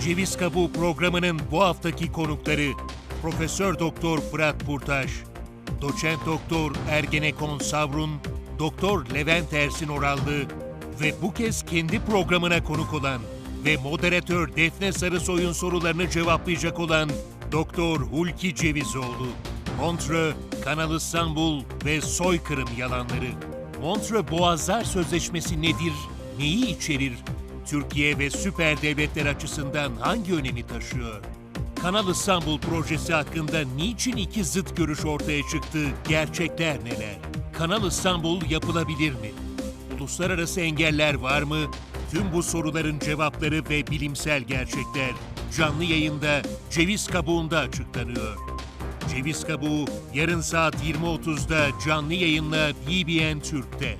Ceviz Kabuğu programının bu haftaki konukları Profesör Doktor Fırat Kurtaş, Doçent Doktor Ergenekon Savrun, Doktor Levent Ersin Orallı ve bu kez kendi programına konuk olan ve moderatör Defne Sarısoy'un sorularını cevaplayacak olan Doktor Hulki Cevizoğlu. Montreux, Kanal İstanbul ve soykırım yalanları. Montreux Boğazlar Sözleşmesi nedir? Neyi içerir? Türkiye ve süper devletler açısından hangi önemi taşıyor? Kanal İstanbul projesi hakkında niçin iki zıt görüş ortaya çıktı? Gerçekler neler? Kanal İstanbul yapılabilir mi? Uluslararası engeller var mı? Tüm bu soruların cevapları ve bilimsel gerçekler canlı yayında Ceviz Kabuğu'nda açıklanıyor. Ceviz Kabuğu yarın saat 20.30'da canlı yayınla BBN Türk'te.